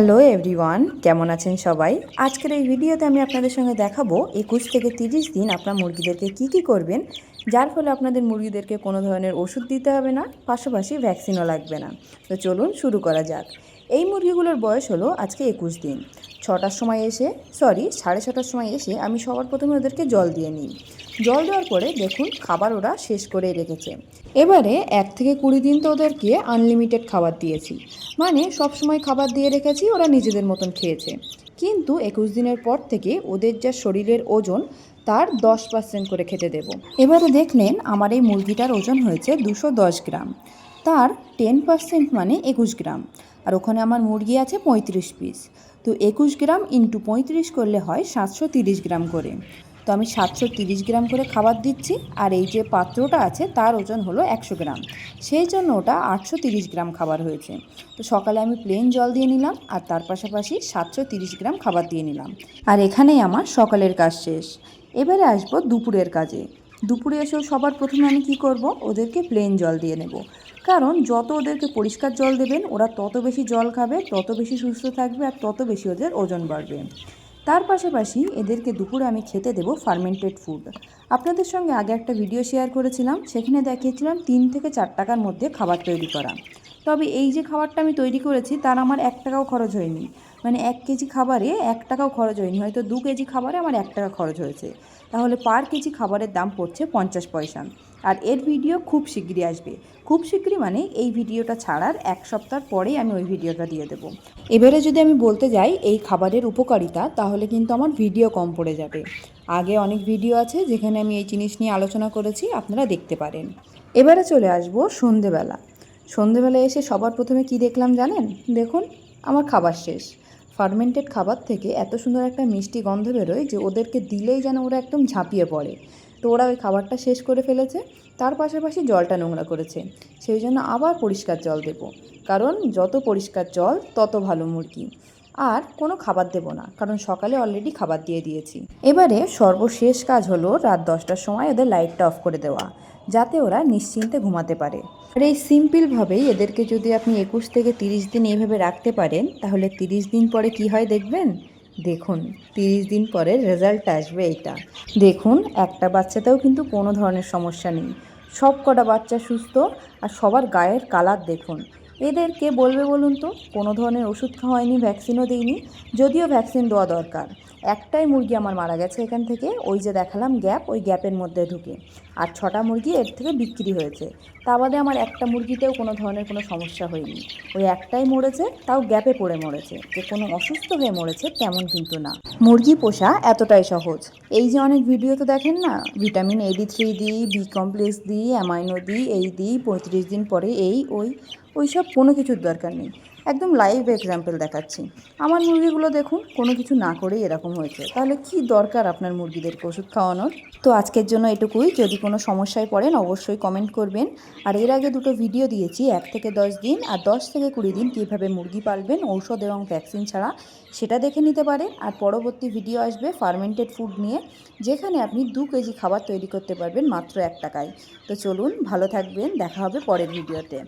Hello everyone কেমন আছেন সবাই? আজকের এই ভিডিওতে আমি আপনাদের সঙ্গে দেখাবো একুশ থেকে তিরিশ দিন আপনার মুরগিদেরকে কি কি করবেন, যার ফলে আপনাদের মুরগিদেরকে কোনো ধরনের ওষুধ দিতে হবে না, পাশাপাশি ভ্যাকসিনও লাগবে না। তো চলুন শুরু করা যাক। এই মুরগিগুলোর বয়স হলো আজকে একুশ দিন। ছটার সময় এসে সরি সাড়ে ছটার সময় এসে আমি সবার প্রথমে ওদেরকে জল দিয়ে নিই। জল দেওয়ার পরে দেখুন খাবার ওরা শেষ করে রেখেছে। এবারে এক থেকে কুড়ি দিন তো ওদেরকে আনলিমিটেড খাবার দিয়েছি। মানে সব সময় খাবার দিয়ে রেখেছি, ওরা নিজেদের মতন খেয়েছে। কিন্তু একুশ দিনের পর থেকে ওদের যা শরীরের ওজন, তার দশ পার্সেন্ট করে খেতে দেব। এবারে দেখলেন আমার এই মুরগিটার ওজন হয়েছে দুশো দশ গ্রাম। তার টেন পার্সেন্ট মানে একুশ গ্রাম। আর ওখানে আমার মুরগি আছে পঁয়ত্রিশ পিস তো একুশ গ্রাম ইন্টু পঁয়ত্রিশ করলে হয় সাতশো তিরিশ গ্রাম করে। তো আমি সাতশো গ্রাম করে খাবার দিচ্ছি, আর এই যে পাত্রটা আছে তার ওজন হলো একশো গ্রাম। সেই জন্য ওটা আটশো গ্রাম খাবার হয়েছে। তো সকালে আমি প্লেন জল দিয়ে নিলাম, আর তার পাশাপাশি সাতশো গ্রাম খাবার দিয়ে নিলাম। আর এখানেই আমার সকালের কাজ শেষ। এবারে আসব দুপুরের কাজে। দুপুরে এসেও সবার প্রথমে আমি কি করব? ওদেরকে প্লেন জল দিয়ে নেব। কারণ যত ওদেরকে পরিষ্কার জল দেবেন, ওরা তত বেশি জল খাবে, তত বেশি সুস্থ থাকবে, আর তত বেশি ওদের ওজন বাড়বে। তার পাশাপাশি এদেরকে দুপুরে আমি খেতে দেবো ফার্মেন্টেড ফুড আপনাদের সঙ্গে আগে একটা ভিডিও শেয়ার করেছিলাম, সেখানে দেখিয়েছিলাম তিন থেকে চার টাকার মধ্যে খাবার তৈরি করা। তবে এই যে খাবারটা আমি তৈরি করেছি, তার আমার এক টাকাও খরচ হয়নি। মানে এক কেজি খাবারে এক টাকাও খরচ হয়নি, হয়তো দু কেজি খাবারে আমার এক টাকা খরচ হয়েছে। তাহলে পার কেজি খাবারের দাম পড়ছে পঞ্চাশ পয়সা। আর এর ভিডিও খুব শীঘ্রই আসবে। খুব শীঘ্রই মানে এই ভিডিওটা ছাড়ার এক সপ্তাহ পরেই আমি ওই ভিডিওটা দিয়ে দেবো। এবারে যদি আমি বলতে যাই এই খাবারের উপকারিতা, তাহলে কিন্তু আমার ভিডিও কম পড়ে যাবে। আগে অনেক ভিডিও আছে যেখানে আমি এই জিনিস নিয়ে আলোচনা করেছি, আপনারা দেখতে পারেন। এবারে চলে আসব সন্ধেবেলা। সন্ধেবেলা এসে সবার প্রথমে কি দেখলাম জানেন? দেখুন, আমার খাবার শেষ। ফার্মেন্টেড খাবার থেকে এত সুন্দর একটা মিষ্টি গন্ধ বেরোয় যে ওদেরকে দিলেই যেন ওরা একদম ঝাঁপিয়ে পড়ে। তো ওরা ওই খাবারটা শেষ করে ফেলেছে। তার পাশাপাশি জলটা নোংরা করেছে। সেই জন্য আবার পরিষ্কার জল দেবো। কারণ যত পরিষ্কার জল, তত ভালো মুরগি। আর কোনো খাবার দেবো না, কারণ সকালে অলরেডি খাবার দিয়ে দিয়েছি। এবারে সর্বশেষ কাজ হলো রাত দশটার সময় ওদের লাইটটা অফ করে দেওয়া, যাতে ওরা নিশ্চিন্তে ঘুমাতে পারে। আর এই সিম্পলভাবেই এদেরকে যদি আপনি একুশ থেকে তিরিশ দিন এইভাবে রাখতে পারেন, তাহলে তিরিশ দিন পরে কি হয় দেখবেন? দেখুন, তিরিশ দিন পরে রেজাল্ট আসবে এটা দেখুন, একটা বাচ্চাতেও কিন্তু কোনো ধরনের সমস্যা নেই। সব কটা বাচ্চা সুস্থ আর সবার গায়ের কালার দেখুন। এদেরকে বলবে বলুন তো, কোনো ধরনের ওষুধ খাওয়াইনি ভ্যাকসিনও দিইনি যদিও ভ্যাকসিন দেওয়া দরকার। একটাই মুরগি আমার মারা গেছে এখান থেকে, ওই যে দেখালাম গ্যাপ, ওই গ্যাপের মধ্যে ঢুকে। আর ছটা মুরগি এর থেকে বিক্রি হয়েছে। তা বাদে আমার একটা মুরগিতেও কোনো ধরনের কোনো সমস্যা হয়নি। ওই একটাই মরেছে, তাও গ্যাপে পড়ে মরেছে। যে কোনো অসুস্থ হয়ে মরেছে তেমন কিন্তু না। মুরগি পোষা এতটাই সহজ। এই যে অনেক ভিডিও তো দেখেন না? ভিটামিন এডি থ্রি দিই বি কমপ্লেক্স দিই অ্যামাইনো দিই এই দিই পঁয়ত্রিশ দিন পরে এই, ওই, ওইসব কোনো কিছুর দরকার নেই। একদম লাইভ এক্সাম্পল দেখাচ্ছি। আমার মুরগিগুলো দেখুন, কোনো কিছু না করেই এরকম হয়েছে। তাহলে কি দরকার আপনার মুরগিদেরকে ওষুধ খাওয়ানোর? তো আজকের জন্য এটুকুই। যদি কোনো সমস্যায় পড়েন, অবশ্যই কমেন্ট করবেন। আর এর আগে দুটো ভিডিও দিয়েছি, এক থেকে দশ দিন আর দশ থেকে কুড়ি দিন কীভাবে মুরগি পালবেন, ঔষধ এবং ভ্যাকসিন ছাড়া, সেটা দেখে নিতে পারেন। আর পরবর্তী ভিডিও আসবে ফার্মেন্টেড ফুড নিয়ে, যেখানে আপনি দু কেজি খাবার তৈরি করতে পারবেন মাত্র এক টাকায়। তো চলুন, ভালো থাকবেন। দেখা হবে পরের ভিডিওতে